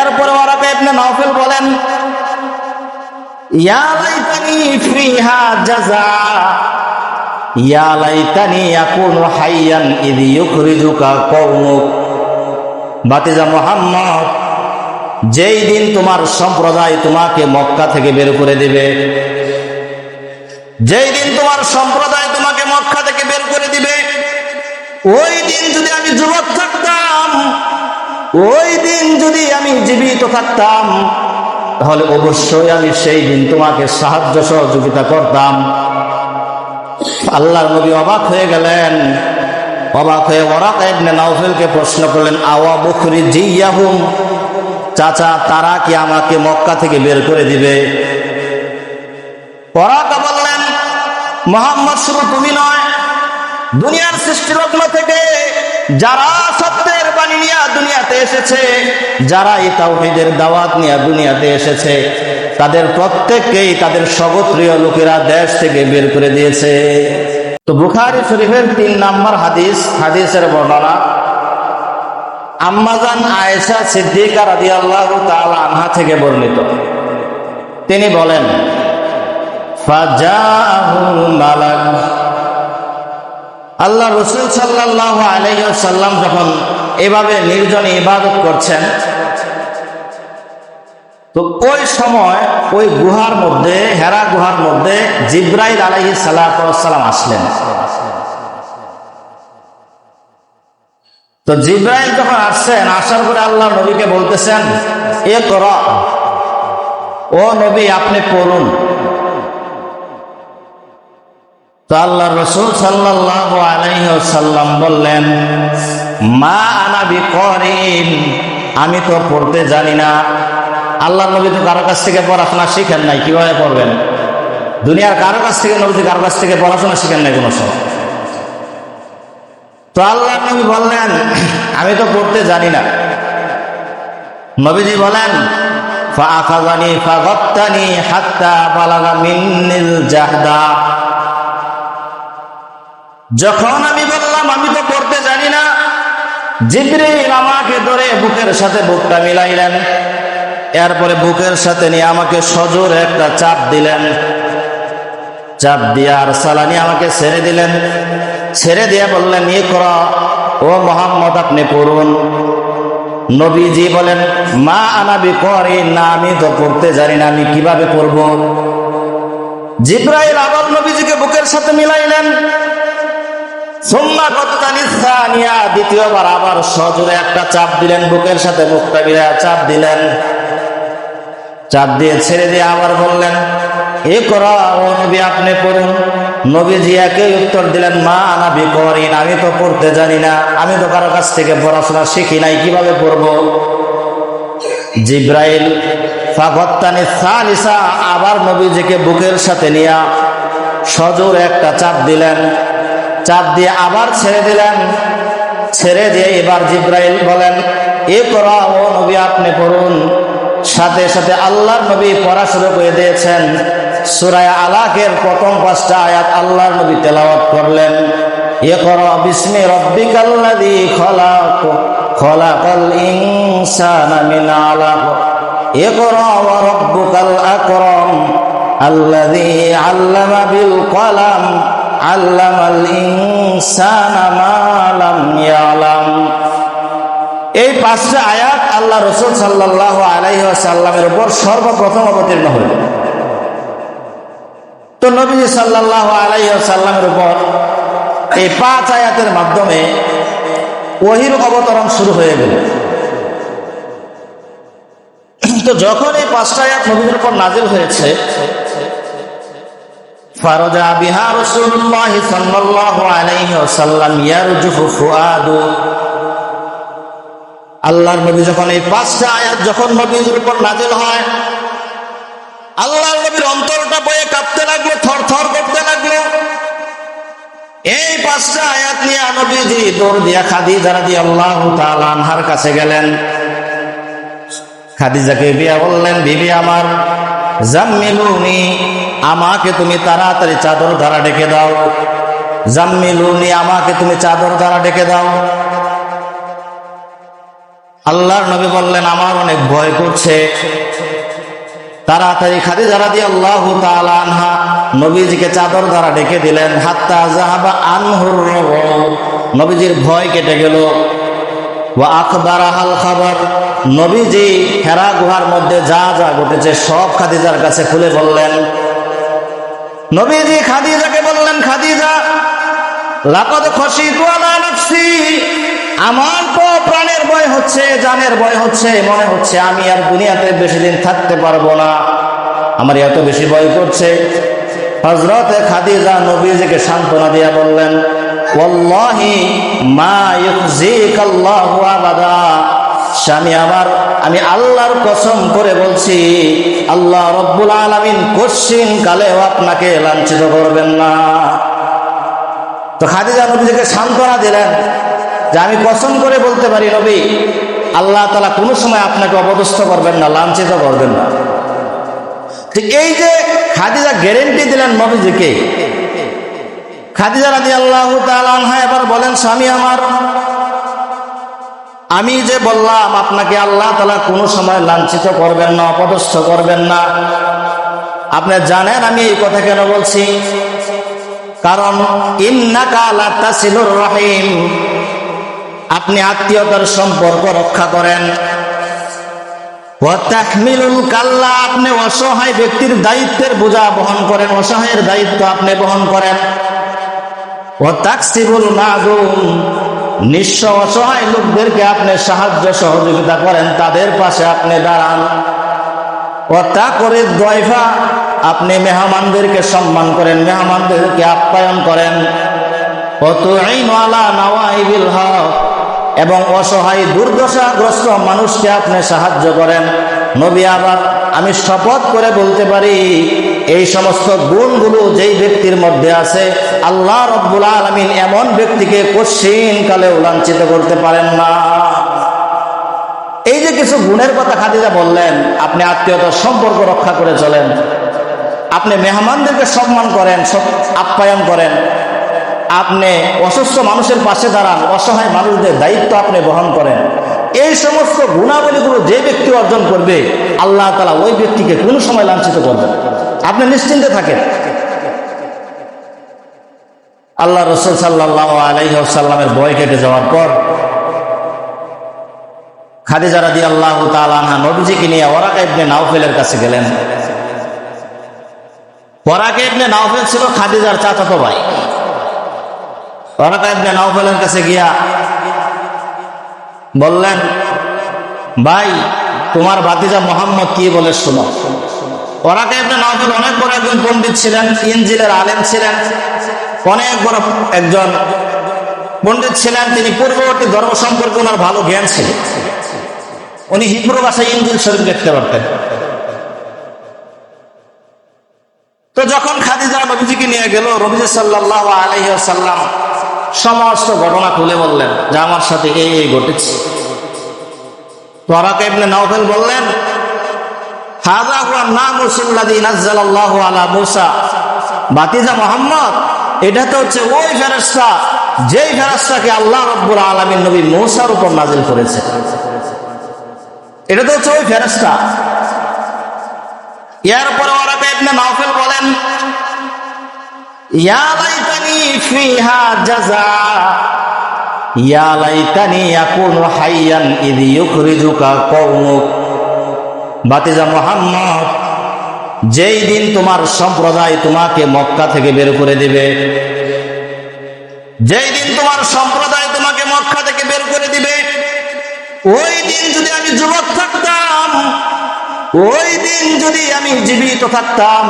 এরপরে ওরাকা ইবনে নওফেল বলেন যেই দিন তোমার সম্প্রদায় তোমাকে মক্কা থেকে বের করে দিবে, যেই দিন তোমার সম্প্রদায় তোমাকে মক্কা থেকে বের করে দিবে, ওই দিন যদি আমি যুবক থাকতাম ওই দিন যদি আমি জীবিত থাকতাম, তাহলে অবশ্যই আমি সেই দিন তোমাকে সাহায্য সহযোগিতা করতাম। আল্লাহর নবী অবাক হয়ে গেলেন। অবাক হয়ে ওরাক ইবনে নাউফেলকে প্রশ্ন করলেন, আওয়া বুখরি জিয়াহুম চাচা, তারা কি আমাকে মক্কা থেকে বের করে দিবে? ওরাকা বললেন, মোহাম্মদ শুধু তুমি নয়, দুনিয়ার সৃষ্টি লগ্ন থেকে যারা সত্যের বাণী নিয়ে দুনিয়াতে এসেছে যারা এই তাওহীদের দাওয়াত নিয়ে দুনিয়াতে এসেছে, তাদের প্রত্যেককেই তাদের সগোত্রীয় লোকেরা দেশ থেকে বের করে দিয়েছে। তো বুখারি শরীফের তিন নম্বর হাদিস, হাদিসের বর্ণনা, আম্মাজান আয়েশা সিদ্দিকা রাদিয়াল্লাহু তাআলা আনহা থেকে বর্ণিত। তিনি বলেন, ফাজাহু মালাক। আল্লাহ রসুল সাল্লাহ আলাইসাল্লাম যখন এভাবে নির্জনে ইবাদত করছেন, তো ওই সময় ওই গুহার মধ্যে, হেরা গুহার মধ্যে জিব্রাইল আলাইহি সাল্লাম আসলেন। তো জিব্রাইল যখন আসছেন, আসার পরে আল্লাহ নবীকে বলতেছেন এ কর ও নবী, আপনি পড়ুন। তো বললেন, মা আনাবি আমি তো পড়তে জানি না। আল্লাহ নবী তো কারও কাছ থেকে পড়াশোনা শিখেন নাই, কীভাবে পড়বেন? দুনিয়ার কারও কাছ থেকে নবী কারও কাছ থেকে পড়াশোনা শিখেন নাই কোনো সব তো আল্লাহ নবী বললেন, আমি তো পড়তে জানি না। নবীজি বলেন ফাখাজানি ফাগত্তানি হাত্তা বালাগা মিন্নিল জাহদা। যখন আমি বললাম, আমি তো পড়তে জানি না। জিব্রিল আমাকে ধরে বুকের সাথে বুকটা মিলাইলেন। এরপরে বুকের সাথে নিয়ে আমাকে সজোর একটা চাপ দিলেন। চাপ দিয়ে আর সালানি আমাকে ছেড়ে দিলেন। ছেড়ে দিয়ে বললেন ই কর, ও মোহাম্মদ, আপনি পড়ুন। নবীজি বলেন, মা আনাবি করি না, আমি তো পড়তে জানি না, আমি কীভাবে পড়ব? জিব্রাইল আবার নবীজিকে বুকের সাথে মিলাইলেন। দ্বিতীয়বার আবার সজোরে একটা চাপ দিলেন, বুকের সাথে মুখটা মিলে চাপ দিলেন। চাপ দিয়ে ছেড়ে দিয়ে আবার বললেন, এ করা, ও নবী, আপনি পড়ুন। নবীজি একে উত্তর দিলেন, মা আনাবি করিন, আমি তো পড়তে জানি না, আমি তো কারও কাছ থেকে পড়াশোনা শিখি নাই, কীভাবে পড়ব? জিব্রাইল ফাগত্তানি সালিসা আবার নবীজিকে বুকের সাথে নিয়ে সজোর একটা চাপ দিলেন। চাপ দিয়ে আবার ছেড়ে দিলেন। ছেড়ে দিয়ে এবার জিব্রাইল বলেন, এ করা ও নবী, আপনি করুন সাথে সাথে আল্লাহর নবী পড়া শুরু করে দিয়েছেন। সুরায় আলাকের প্রথম পাঁচটা আয়াত আল্লাহর নবী তেলাওয়াত করলেন। এ কর, বিস্মি রব্বিকাল্লাদি খলাক, খলাকাল ইনসানা মিন আলাক। এ কর রব্বুকাল আকরাম, আল্লাযী আল্লামা বিল কলাম আল্লামাল ইনসানা ইয়ালাম। এই পাঁচটা আয়াত আল্লাহ রসুল সাল্লাহ আলাইহি সাল্লামের উপর সর্বপ্রথম অবতীর্ণ হল। তো নবী সাল্লাহ আলাইহি সাল্লামের উপর এই পাঁচ আয়াতের মাধ্যমে ওহির অবতরণ শুরু হয়ে গেল। তো যখন এই পাঁচটা আয়াত নবীর উপর নাজিল হয়েছে ফারজা বিহা রাসূলুল্লাহ সাল্লাল্লাহু আলাইহি ওয়াসাল্লাম ইয়ারজুফু ফুআদু। আল্লাহর নবী যখন এই পাঁচটা আয়াত যখন নবীর উপর নাজিল হয়, আল্লাহর নবীর অন্তরটা বয়ে কাঁপতে লাগল থর থর করতে লাগল। এই পাঁচটা আয়াত নিয়ে নবীজি দৌড় দিয়া খাদিজা রাদিয়াল্লাহু তাআলা আনহার কাছে গেলেন। খাদিজাকে বিয়া বললেন, বিবি আমার জাম্মিলুনি, আমাকে তুমি তাড়াতাড়ি চাদর দ্বারা ডেকে দাও। জাম্মিলুনি, আমাকে তুমি চাদর দ্বারা ডেকে দাও। আল্লাহর নবী বললেন, আমার অনেক ভয় করছে। তাড়াতাড়ি খাদিজা রাদি আল্লাহ আনহা নবীজিকে চাদর দ্বারা ডেকে দিলেন। হাত্তা জাহাবা আনহুর নবীজির ভয় কেটে গেল। ওয়া আখবার আহাল খাবার। নবীজি হেরা গুহার মধ্যে যা যা ঘটেছে, সব খাদিজার কাছে খুলে বললেন, নবীজি খাদিজাকে বললেন, খাদিজা, লাকদ আলা নাফসি, আমার তো প্রাণের ভয় হচ্ছে, জানের ভয় হচ্ছে, মনে হচ্ছে আমি আর দুনিয়াতে বেশি দিন থাকতে পারব না। আমার এত বেশি ভয় করছে। হজরতে খাদিজা নবীজিকে সান্ত্বনা দিয়া বললেন, ওয়াল্লাহি মা আবাদা। স্বামী আমার আমি আল্লাহর কসম করে বলছি, আল্লাহ রব্বুল আলামিন কশ্চিন কালেও আপনাকে লাঞ্ছিত করবেন না। তো খাদিজা নবীজিকে সান্ত্বনা দিলেন যে আমি কসম করে বলতে পারি, নবী, আল্লাহ তালা কোনো সময় আপনাকে অপদস্থ করবেন না, লাঞ্ছিত করবেন না। ঠিক এই যে খাদিজা গ্যারেন্টি দিলেন নবীজিকে, খাদিজা রাজি আল্লাহ তালা এবার বলেন, স্বামী আমার আমি যে বললাম, আপনাকে আল্লাহ তালা কোনো সময় লাঞ্ছিত করবেন না, অপদস্থ করবেন না। আপনি জানেন আমি এই কথা কেন বলছি? কারণ রহিম। আপনি আত্মীয়তার সম্পর্ক রক্ষা করেন। কাল্লা, আপনি অসহায় ব্যক্তির দায়িত্বের বোঝা বহন করেন, অসহায়ের দায়িত্ব আপনি বহন করেন। ওয়াতাকসিবুল মাদুম নিঃস্ব অসহায় লোকদেরকে আপনি সাহায্য সহযোগিতা করেন, তাদের পাশে আপনি দাঁড়ান। ওটা করে দয়ফা, আপনি মেহমানদেরকে সম্মান করেন, মেহমানদেরকে আপ্যায়ন করেন। এবং অসহায় দুর্দশাগ্রস্ত মানুষকে আপনি সাহায্য করেন। নবী আবার, আমি শপথ করে বলতে পারি এই সমস্ত গুণগুলো যেই ব্যক্তির মধ্যে আছে, আল্লাহ রব্বুল আলমিন এমন ব্যক্তিকে কশ্চিন কালে লাঞ্ছিত করতে পারেন না। এই যে কিছু গুণের কথা খাদিজা বললেন, আপনি আত্মীয়তার সম্পর্ক রক্ষা করে চলেন। আপনি মেহমানদেরকে সম্মান করেন আপ্যায়ন করেন। আপনি অসুস্থ মানুষের পাশে দাঁড়ান, অসহায় মানুষদের দায়িত্ব আপনি বহন করেন। এই সমস্ত গুণাবলীগুলো যে ব্যক্তি অর্জন করবে, আল্লাহ তালা ওই ব্যক্তিকে কোনো সময় লাঞ্ছিত করবেন আপনি নিশ্চিন্তে থাকেন। আল্লাহ রসুল সাল্লাহ আলাইসাল্লামের বয় কেটে যাওয়ার পর খাদিজা আল্লাহ নবীজিকে নিয়ে ওরাকা ইবনে নাওফেলের কাছে গেলেন। ওরাকা ইবনে নাওফেল ছিল খাদিজার চাচাতো ভাই। ওরাকা ইবনে নাওফেলের কাছে গিয়া বললেন, ভাই, তোমার ভাতিজা মোহাম্মদ কি বলে শোনো? ওরাকা ইবনে নাওফেল অনেক বড় একজন পণ্ডিত ছিলেন ইনজিলের আলেম ছিলেন, অনেক বড় একজন পণ্ডিত ছিলেন, তিনি পূর্ববর্তী ধর্ম সম্পর্কে ওনার ভালো জ্ঞান ছিল। উনি হিব্রু ভাষায় ইঞ্জিল শরীফ দেখতে পারতেন। তো যখন খাদিজা রবিজিকে নিয়ে গেল রবিজি সাল্লাহ সমস্ত ঘটনা খুলে বললেন, যে আমার সাথে এই এই ঘটেছে। তোরাকে এমনি নওফেল বললেন হাজা হুয়া নাম রসুল্লাদি নাজ্জালাল্লাহ আলা মুসা। বাতিজা মোহাম্মদ, এটা তো হচ্ছে ওই ফেরস্তা যেই ফেরস্তাকে আল্লাহ রব্বুল আলমীর নবী মৌসার উপর নাজিল করেছে। এটা তো হচ্ছে ওই ফেরস্তা এরপরে ওরা ইবনে নাওফেল বলেন, ইয়া লাইতানি ফিহা জাযা, ইয়া লাইতানি আকুনু হাইয়ান ইদ ইউখরিজুকা কওমুক। বাতিজা মোহাম্মদ, যেই দিন তোমার সম্প্রদায় তোমাকে মক্কা থেকে বের করে দিবে, যেই দিন তোমার সম্প্রদায় তোমাকে মক্কা থেকে বের করে দিবে, ওই দিন যদি আমি যুবক থাকতাম, ওই দিন যদি আমি জীবিত থাকতাম,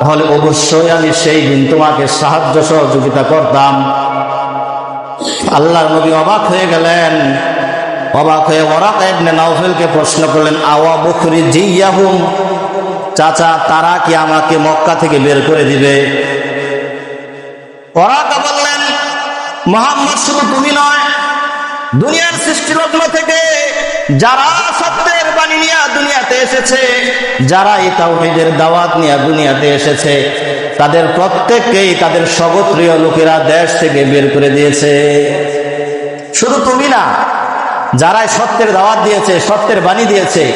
তাহলে অবশ্যই আমি সেই দিন তোমাকে সাহায্য সহযোগিতা করতাম। আল্লাহর নবী অবাক হয়ে গেলেন। অবাক হয়ে ওরাক ইবনে নাওফেলকে প্রশ্ন করলেন, আওয়া বকরি জিয়াহুম? চাচা, তারা কি আমাকে মক্কা থেকে বের করে দিবে? ওরাকা বললেন, মোহাম্মদ শুধু তুমি নয়, দুনিয়ার সৃষ্টি লগ্ন থেকে যারা সত্যের বাণী নিয়ে দুনিয়াতে এসেছে, যারা এই তাওহীদের দাওয়াত নিয়ে দুনিয়াতে এসেছে, তাদের প্রত্যেককেই তাদের স্বগোত্রীয় লোকেরা দেশ থেকে বের করে দিয়েছে। শুধু তুমি না যারাই সত্যের দাওয়াত দিয়েছে, সত্যের বাণী দিয়েছে,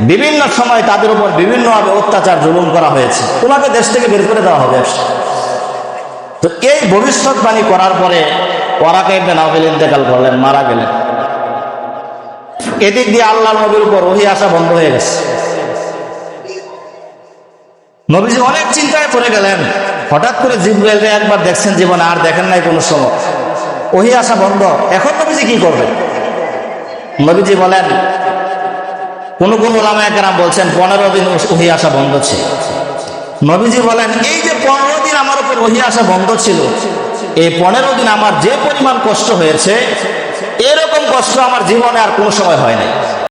বিভিন্ন সময় তাদের উপর বিভিন্নভাবে অত্যাচার জুলুম করা হয়েছে। তোমাকে দেশ থেকে বের করে দেওয়া হবে। তো এই ভবিষ্যৎবাণী করার পরে ওরাকে নাওফেল ইন্তেকাল করলেন, মারা গেলেন। এদিক দিয়ে আল্লাহ নবীর উপর ওহি আসা বন্ধ হয়ে গেছে। নবীজি অনেক চিন্তায় পড়ে গেলেন। হঠাৎ করে জিব্রাইলকে একবার দেখছেন, জীবনে আর দেখেন নাই কোনো সময়। ওহি আসা বন্ধ। এখন নবীজি কি করবে? নবীজি বলেন, কোন কোন ওলামা একরাম বলছেন, পনেরো দিন ওহি আসা বন্ধ ছিল। নবীজি বলেন, এই যে পনেরো দিন আমার উপর ওহি আসা বন্ধ ছিল, এই পনেরো দিন আমার যে পরিমাণ কষ্ট হয়েছে, এরকম কষ্ট আমার জীবনে আর কোনো সময় হয় নাই।